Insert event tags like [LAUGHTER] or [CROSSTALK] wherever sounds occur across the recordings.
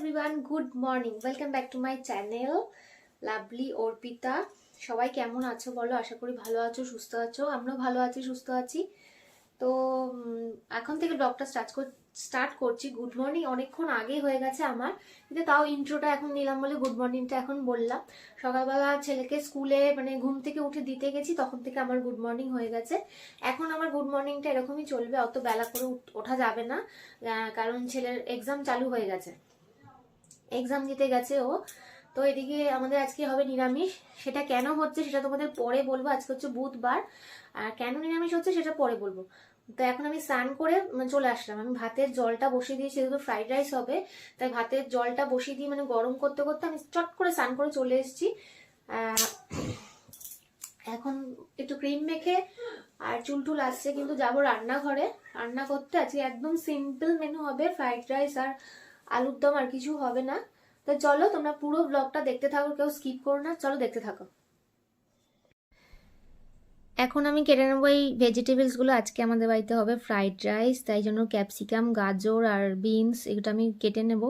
Everyone good morning welcome back to my channel lovely Arpita সবাই কেমন আছো বলো? আশা করি ভালো আছো, সুস্থ আছো। আমরাও ভালো আছি, সুস্থ আছি। তো এখন থেকে ব্লগটা স্টার্ট স্টার্ট করছি। গুড মর্নিং অনেকক্ষণ আগে হয়ে গেছে আমার। কিন্তু তাও ইন্ট্রোটা এখন নিলাম বলে গুড মর্নিংটা এখন বললাম। সকালবেলা ছেলেকে স্কুলে মানে ঘুম থেকে উঠে দিতে গেছি, তখন থেকে আমার গুড মর্নিং হয়ে গেছে। এখন আমার গুড মর্নিংটা এরকমই চলবে, অত বেলা করে ওঠা যাবে না। কারণ ছেলের এক্সাম চালু হয়ে গেছে। এক্সাম দিতে গেছে ও। তো এদিকে আমাদের আজকে হবে নিরামিষ। সেটা কেন হচ্ছে সেটা তোমাদের পরে বলব। আজকে হচ্ছে বুধবার। আর কেন নিরামিষ হচ্ছে সেটা পরে বলব। তো এখন আমি স্নান করে চলে আসলাম। আমি ভাতের জলটা বসিয়ে দিয়েছি, যেহেতু ফ্রাইড রাইস হবে। তাই ভাতের জলটা বসিয়ে দিয়ে মানে গরম করতে করতে আমি চট করে স্নান করে চলে এসেছি। এখন একটু ক্রিম মেখে আর চুল টুল আসছে, কিন্তু যাব রান্নাঘরে। রান্না করতে আজকে একদম সিম্পল মেনু হবে ফ্রাইড রাইস আর আলুর দম আর কিছু হবে না। তো চলো, তোমরা পুরো ব্লগটা দেখতে থাকো, কেউ স্কিপ করো না। চলো দেখতে থাকো। এখন আমি কেটে নেব এই ভেজিটেবলসগুলো আজকে আমাদের বাড়িতে হবে ফ্রাইড রাইস তাই জন্য ক্যাপসিকাম গাজর আর বিনস এগুলো আমি কেটে নেব।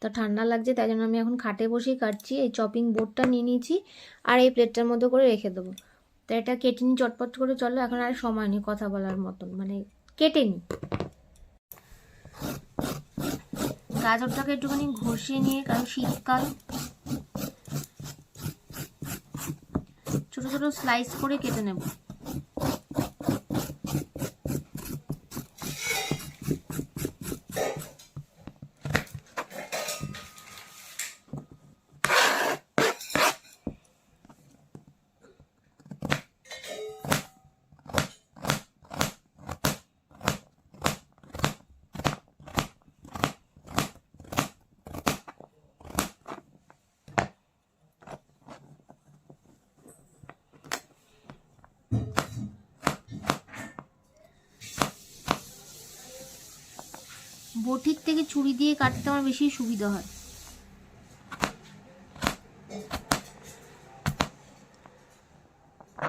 তো ঠান্ডা লাগছে, তাই জন্য আমি এখন খাটে বসেই কাটছি। এই চপিং বোর্ডটা নিয়ে নিয়েছি আর এই প্লেটটার মধ্যে করে রেখে দেবো। তো এটা কেটে নিই চটপট করে, চলো। এখন আর সময় নেই কথা বলার মতন মানে কেটে নিই। গাজরটাকে একটুখানি ঘষে নিয়ে কারণ শীতকাল। ছোট ছোট স্লাইস করে কেটে নেব। বটির থেকে ছুরি দিয়ে কাটতে আমার বেশি সুবিধা হয়।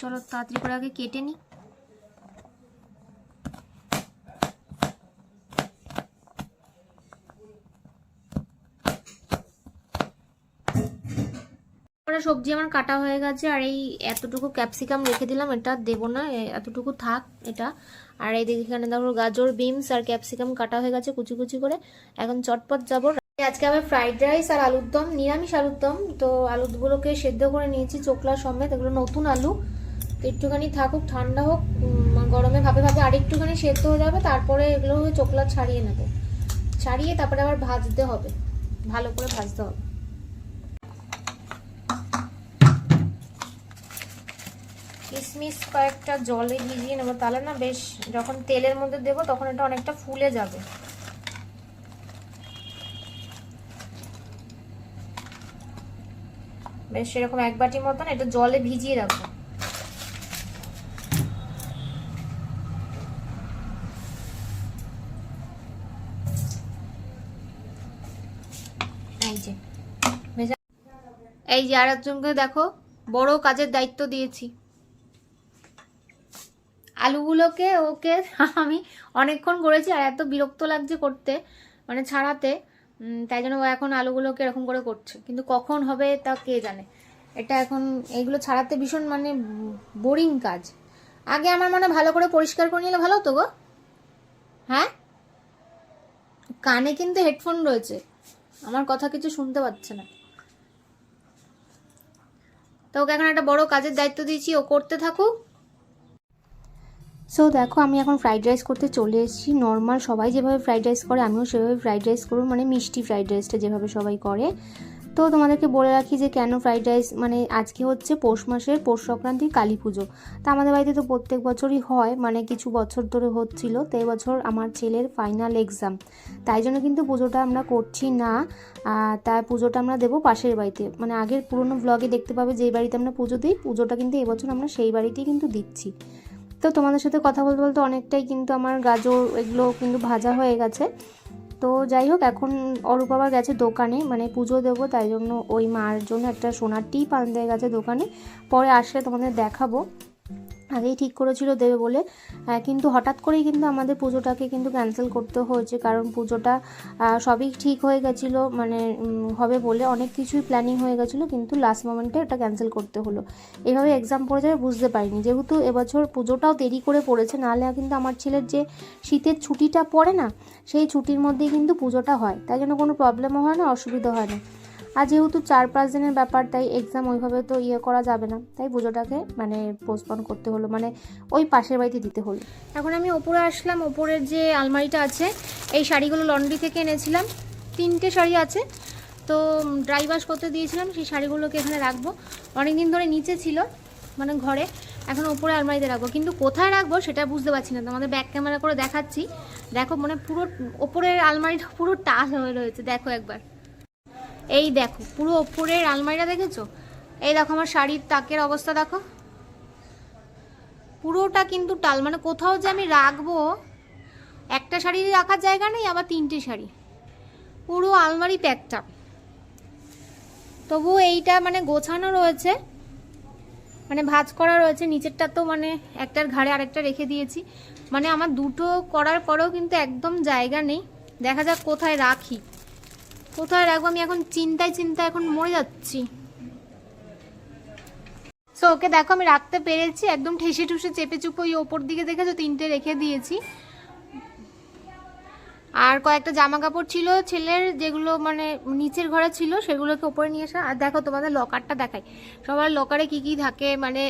চলো তাড়াতাড়ি করে আগে কেটে নিই। কটা সবজি আমার কাটা হয়ে গেছে, আর এই এতটুকু ক্যাপসিকাম রেখে দিলাম, এটা দেবো না এতটুকু থাক এটা। আর এই এখানে দেখো গাজর বিনস আর ক্যাপসিকাম কাটা হয়ে গেছে কুচি কুচি করে। এখন চটপট যাব। আজকে আবার ফ্রাইড রাইস আর আলুর দম, নিরামিষ আলুর দম। তো আলুগুলোকে সেদ্ধ করে নিয়েছি চোকলা সমেত, এগুলো নতুন আলু। তো একটুখানি থাকুক, ঠান্ডা হোক গরমে ভাবে ভাবে আরেকটুখানি সেদ্ধ হয়ে যাবে, তারপরে এগুলো চোকলা ছাড়িয়ে নেব। ছাড়িয়ে তারপরে আবার ভাজতে হবে, ভালো করে ভাজতে হবে। কিশমিশ কয়েকটা জলে ভিজিয়ে নেব, তাহলে না বেশ যখন তেলের মধ্যে দেবো তখন এটা অনেকটা ফুলে যাবে। বেশ সেরকম এক বাটি মতন এটা জলে ভিজিয়ে রাখব। এই যে আর একজনকে দেখো, বড় কাজের দায়িত্ব দিয়েছি। আলুগুলোকে ওকে [LAUGHS] আমি অনেকক্ষণ করেছি আর এত বিরক্ত লাগছে করতে মানে ছাড়াতে তাই জন্য ও এখন আলুগুলোকে এরকম করে করছে। কিন্তু কখন হবে তা কে জানে? এটা এখন, এইগুলো ছাড়াতে ভীষণ মানে বোরিং কাজ। আগে আমার মনে ভালো করে পরিষ্কার করে নিলে ভালো হতো গো। হ্যাঁ? কানে কিন্তু হেডফোন রয়েছে। আমার কথা কিছু শুনতে পাচ্ছে না। তো ওকে এখন একটা বড় কাজের দায়িত্ব দিয়েছি, ও করতে থাকুক। সো দেখো, আমি এখন ফ্রাইড রাইস করতে চলে এসেছি। নর্মাল সবাই যেভাবে ফ্রাইড রাইস করে, আমিও সেভাবে ফ্রাইড রাইস করব। মানে মিষ্টি ফ্রাইড রাইসটা যেভাবে সবাই করে। তো তোমাদেরকে বলে রাখি যে, কেন ফ্রাইড রাইস মানে আজকে হচ্ছে পৌষ মাসের পৌষ সংক্রান্তির কালী পুজো। তা আমাদের বাড়িতে তো প্রত্যেক বছরই হয় মানে কিছু বছর ধরে হচ্ছিল। তো বছর আমার ছেলের ফাইনাল এক্সাম তাই জন্য কিন্তু পুজোটা আমরা করছি না। তাই পুজোটা আমরা দেবো পাশের বাড়িতে। মানে আগের পুরনো ব্লগে দেখতে পাবে যেই বাড়িতে আমরা পুজো দিই, পুজোটা কিন্তু এবছর আমরা সেই বাড়িতেই কিন্তু দিচ্ছি। তো তোমাদের সাথে কথা বলতে বলতে অনেকটাই কিন্তু আমার গাজর এগুলো কিন্তু ভাজা হয়ে গেছে। তো যাই হোক, এখন অরূপ আবার গেছে দোকানে মানে পুজো দেবো, তাই জন্য ওই মার জন্য একটা সোনার টিপ আনতে গেছে দোকানে। পরে আসলে তোমাদের দেখাবো। আগেই ঠিক করেছিল দেবে বলে। কিন্তু হঠাৎ করেই কিন্তু আমাদের পুজোটাকে কিন্তু ক্যান্সেল করতে হয়েছে। কারণ পুজোটা সবই ঠিক হয়ে গেছিল মানে হবে বলে অনেক কিছুই প্ল্যানিং হয়ে গেছিল, কিন্তু লাস্ট মোমেন্টে এটা ক্যান্সেল করতে হলো। এভাবে এক্সাম পড়ে যাবে বুঝতে পারিনি। যেহেতু এবছর পুজোটাও দেরি করে পড়েছে নাহলে কিন্তু আমার ছেলের যে শীতের ছুটিটা পড়ে না, সেই ছুটির মধ্যেই কিন্তু পুজোটা হয়। তাই জন্য কোনো প্রবলেমও হয় না, অসুবিধা হয় না। আর যেহেতু চার পাঁচ দিনের ব্যাপার, তাই এক্সাম ওইভাবে তো ইয়ে করা যাবে না। তাই পুজোটাকে মানে পোস্টপন করতে হলো মানে ওই পাশের বাড়িতে দিতে হলো। এখন আমি ওপরে আসলাম, ওপরের যে আলমারিটা আছে, এই শাড়িগুলো লন্ড্রি থেকে এনেছিলাম। তিনটে শাড়ি আছে, তো ড্রাই ওয়াশ করতে দিয়েছিলাম, সেই শাড়িগুলোকে এখানে রাখব। অনেক দিন ধরে নিচে ছিল মানে ঘরে, এখন ওপরে আলমারিতে রাখব। কিন্তু কোথায় রাখব সেটা বুঝতে পারছি না, তোমাদের ব্যাক ক্যামেরা করে দেখাচ্ছি। দেখো মানে পুরো, ওপরের আলমারিটা পুরো টাল হয়ে রয়েছে, দেখো একবার। এই দেখো, পুরো ওপরের আলমারিটা দেখেছ? এই দেখো আমার শাড়ির তাকের অবস্থা, দেখো। পুরোটা কিন্তু টাল মানে কোথাও যে আমি রাখব, একটা শাড়ি রাখার জায়গা নেই, আবার তিনটে শাড়ি। পুরো আলমারি প্যাকটা। তবু এইটা মানে গোছানো রয়েছে মানে ভাঁজ করা রয়েছে, নিচেরটা তো মানে একটার ঘাড়ে আরেকটা রেখে দিয়েছি। মানে আমার দুটো করার পরেও কিন্তু একদম জায়গা নেই। দেখা যাক কোথায় রাখি। কোথায় রাখব? আমি এখন চিন্তায় চিন্তায় এখন মরে যাচ্ছি। তো ওকে দেখো, আমি রাখতে পেরেছি। একদম ঠেসে ঠুসে, চেপে চুপে ওই ওপর দিকে দেখেছ? তিনটে রেখে দিয়েছি। আর কয়েকটা জামা কাপড় ছিল, ছেলের যেগুলো মানে নিচের ঘরে ছিল, সেগুলোকে ওপরে নিয়ে আসা আর দেখো তোমাদের লকারটা দেখাই। সবার লকারে কি কি থাকে মানে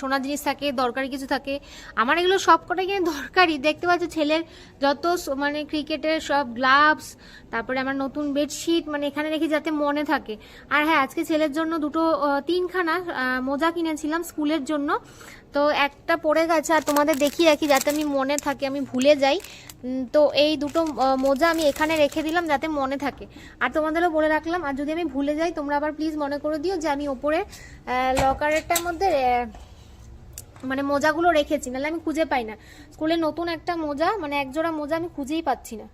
সোনার জিনিস থাকে, দরকারি কিছু থাকে। আমার এগুলো সব কটাই কিন্তু দরকারি। দেখতে পাচ্ছ ছেলের যত মানে ক্রিকেটের সব গ্লাভস তারপরে আমার নতুন বেডশিট মানে এখানে রেখে যাতে মনে থাকে। আর হ্যাঁ আজকে ছেলের জন্য দুটো তিনখানা মোজা কিনেছিলাম স্কুলের জন্য। তো একটা পড়ে গেছে, আর তোমাদের দেখিয়ে রাখি যাতে আমি মনে থাকে, আমি ভুলে যাই। তো এই দুটো মোজা আমি এখানে রেখে দিলাম যাতে মনে থাকে। আর তোমাদেরও বলে রাখলাম, আর যদি আমি ভুলে যাই, তোমরা আবার প্লিজ মনে করে দিও যে আমি ওপরে লকারেরটার মধ্যে মানে মোজাগুলো রেখেছি, নাহলে আমি খুঁজে পাই না। স্কুলে নতুন একটা মোজা মানে একজোড়া মোজা আমি খুঁজেই পাচ্ছি না।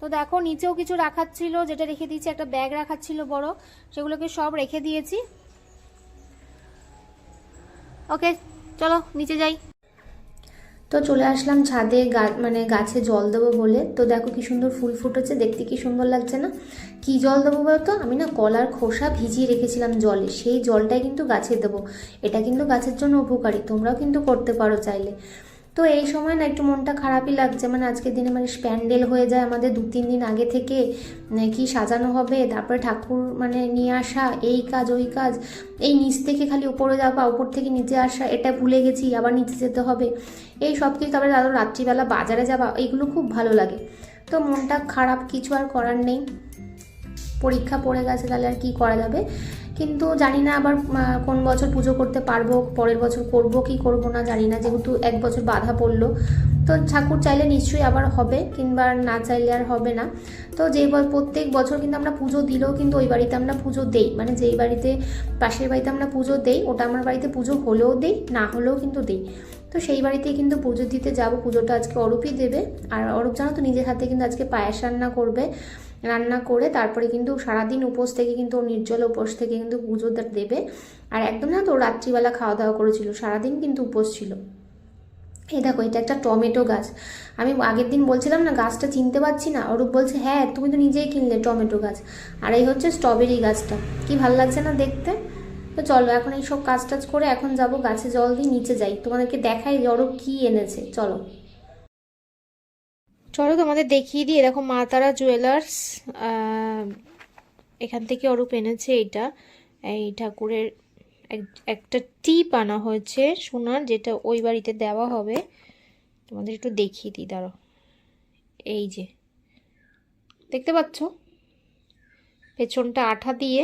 তো দেখো, নিচেও কিছু রাখার ছিল, যেটা রেখে দিয়েছি, একটা ব্যাগ রাখার ছিল বড়, সেগুলোকে সব রেখে দিয়েছি। ওকে চলো, নিচে যাই। তো চলে আসলাম ছাদে, গা মানে গাছে জল দেবো বলে। তো দেখো কি সুন্দর ফুল ফুটেছে, দেখতে কি সুন্দর লাগছে না? কি জল দেবো বলতো আমি না কলার খোসা ভিজিয়ে রেখেছিলাম জলে, সেই জলটাই কিন্তু গাছে দেবো। এটা কিন্তু গাছের জন্য উপকারী, তোমরাও কিন্তু করতে পারো চাইলে। তো এই সময় না একটু মনটা খারাপই লাগছে। মানে আজকের দিনে মানে প্যান্ডেল হয়ে যায় আমাদের দু, তিন দিন আগে থেকে মানে কি সাজানো হবে, তারপরে ঠাকুর মানে নিয়ে আসা, এই কাজ, ওই কাজ, এই নিচ থেকে খালি উপরে যাওয়া, উপর থেকে নিচে আসা, এটা ভুলে গেছি, আবার নিচে যেতে হবে। এই সব কিছু তারপরে আরও রাত্রিবেলা বাজারে যাওয়া এইগুলো খুব ভালো লাগে। তো মনটা খারাপ কিছু আর করার নেই। পরীক্ষা পড়ে গেছে, তাহলে আর কি করা যাবে? কিন্তু জানি না আবার কোন বছর পুজো করতে পারব, পরের বছর করব, কি করব না জানি না, যেহেতু এক বছর বাধা পড়ল। তো ঠাকুর চাইলে নিশ্চয়ই আবার হবে কিংবা না চাইলে আর হবে না। তো যেই প্রত্যেক বছর কিন্তু আমরা পুজো দিলেও কিন্তু ওই বাড়িতে আমরা পুজো দেই। মানে যেই বাড়িতে, পাশের বাড়িতে আমরা পুজো দেই, ওটা আমার বাড়িতে পুজো হলেও দেই, না হলেও কিন্তু দেই। তো সেই বাড়িতেই কিন্তু পুজো দিতে যাব। পুজোটা আজকে অরূপই দেবে। আর অরূপ, জানো তো, নিজের হাতে কিন্তু আজকে পায়েস রান্না করবে। রান্না করে তারপরে কিন্তু সারাদিন উপোস থেকে কিন্তু ও নির্জল উপোস থেকে কিন্তু পুজোটা দেবে। আর একদম না তো রাত্রিবেলা খাওয়া দাওয়া করেছিল। সারাদিন কিন্তু উপোস ছিল। এই দেখো, এটা একটা টমেটো গাছ। আমি আগের দিন বলছিলাম না, গাছটা চিনতে পারছি না। অরূপ বলছে হ্যাঁ তুমি তো নিজেই কিনলে টমেটো গাছ। আর এই হচ্ছে স্ট্রবেরি গাছটা। কি ভালো লাগছে না দেখতে? তো চলো, এখন এই সব কাজ টাজ করে এখন যাব গাছে জল দিয়ে নিচে যাই। তোমাদেরকে দেখাই অরূপ কি এনেছে। চলো। চলো তোমাদের দেখিয়ে দিই, এরকম মা তারা জুয়েলার্স এখান থেকে অরূপ এনেছে এইটা এই ঠাকুরের এক- একটা টিপ আনা হয়েছে সোনার, যেটা ওই বাড়িতে দেওয়া হবে। তোমাদের একটু দেখিয়ে দিই দাঁড়ো এই যে, দেখতে পাচ্ছ? পেছনটা আঠা দিয়ে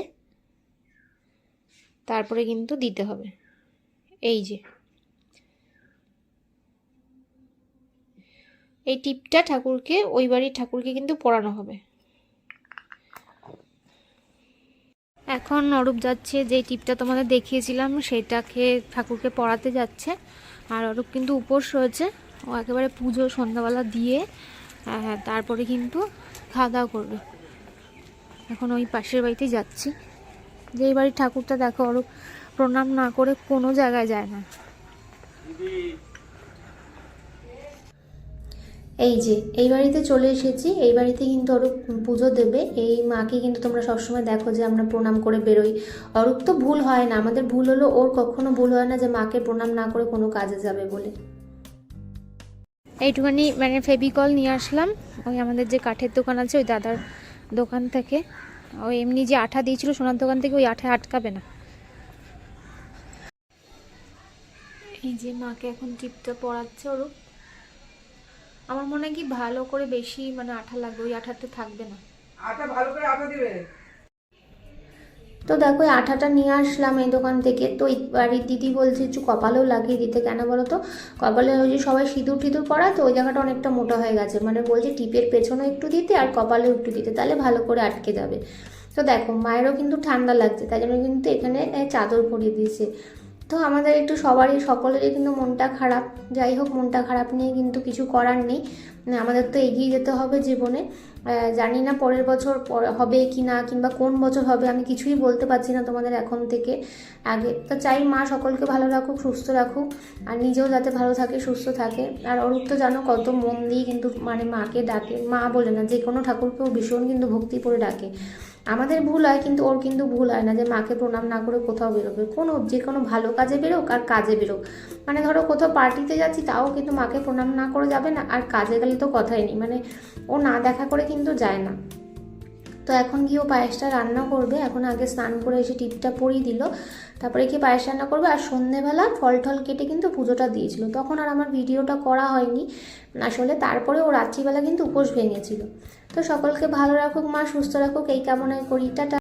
তারপরে কিন্তু দিতে হবে। এই যে। এই টিপটা ঠাকুরকে ওই বাড়ির ঠাকুরকে কিন্তু পড়ানো হবে। এখন অরূপ যাচ্ছে যে টিপটা তোমাদের দেখিয়েছিলাম সেটাকে ঠাকুরকে পড়াতে যাচ্ছে। আর অরূপ কিন্তু উপোস রয়েছে ও একেবারে পুজো সন্ধ্যাবেলা দিয়ে আহ, তারপরে কিন্তু খাওয়া দাওয়া করবে। এখন ওই পাশের বাড়িতে যাচ্ছি। যেই বাড়ির ঠাকুরটা দেখো অরূপ প্রণাম না করে কোনো জায়গায় যায় না। এই যে, এই বাড়িতে চলে এসেছি। এই বাড়িতে কিন্তু অরূপ পুজো দেবে। এই মাকে কিন্তু তোমরা সবসময় দেখো যে আমরা প্রণাম করে বেরোই। অরূপ তো ভুল হয় না। আমাদের ভুল হলো ওর কখনো ভুল হয় না যে মাকে প্রণাম না করে কোনো কাজে যাবে বলে। এইটুখানি মানে ফেবিকল নিয়ে আসলাম। ওই আমাদের যে কাঠের দোকান আছে, ওই দাদার দোকান থেকে। ওই এমনি যে আঠা দিয়েছিল সোনার দোকান থেকে ওই আঠা আটকাবে না। এই যে মাকে এখন টিপটা পড়াচ্ছে ওরূপ। আমার মনে হয় কি ভালো করে বেশি মানে আঠা লাগবে ওই আঠাতে থাকবে না। আটা ভালো করে আটা দিবে। তো দেখো আঠাটা নিয়ে আসলাম এই দোকান থেকে। তো বাড়ির দিদি বলছে, একটু কপালেও লাগিয়ে দিতে কেন বলো তো? কপালে ওই যে সবাই সিঁদুর টিঁদুর পরা তো ওই জায়গাটা অনেকটা মোটা হয়ে গেছে। মানে বলছে, টিপের পেছনেও একটু দিতে আর কপালেও একটু দিতে, তাহলে ভালো করে আটকে যাবে। তো দেখো, মায়েরও কিন্তু ঠান্ডা লাগছে, তাই জন্য কিন্তু এখানে চাদর পরিয়ে দিয়েছে। তো আমাদের একটু সবারই, সকলেরই কিন্তু মনটা খারাপ। যাই হোক, মনটা খারাপ নিয়ে কিন্তু কিছু করার নেই। মানে আমাদের তো এগিয়ে যেতে হবে জীবনে। জানি না পরের বছর হবে কি না, কিংবা কোন বছর হবে, আমি কিছুই বলতে পারছি না তোমাদের এখন থেকে আগে। তো চাই মা সকলকে ভালো রাখুক, সুস্থ রাখুক, আর নিজেও যাতে ভালো থাকে, সুস্থ থাকে। আর অরূপ তো জানো কত মন দিয়ে কিন্তু মানে মাকে ডাকে। মা বলে না, যে কোনো ঠাকুরকেও ভীষণ কিন্তু ভক্তি করে ডাকে। আমাদের ভুল হয়, কিন্তু ওর কিন্তু ভুল হয় না যে মাকে প্রণাম না করে কোথাও বেরোবে। কোনো, যে কোনো ভালো কাজে বেরোক আর কাজে বেরোক। মানে ধরো কোথাও পার্টিতে যাচ্ছি, তাও কিন্তু মাকে প্রণাম না করে যাবে না, আর কাজে গেলে তো কথাই নেই। মানে ও না দেখা করে কিন্তু যায় না। তো এখন গিয়ে ও পায়েসটা রান্না করবে, এখন আগে স্নান করে এসে টিপটা পরিয়ে দিল। তারপরে কি পায়েস রান্না করবে, আর সন্ধেবেলা ফল টল কেটে কিন্তু পুজোটা দিয়েছিল। তখন আর আমার ভিডিওটা করা হয়নি। আসলে তারপরে ও রাত্রিবেলা কিন্তু উপোস ভেঙেছিল। তো সকলকে ভালো রাখুক মা সুস্থ রাখুক এই কামনায় করি। টাটা।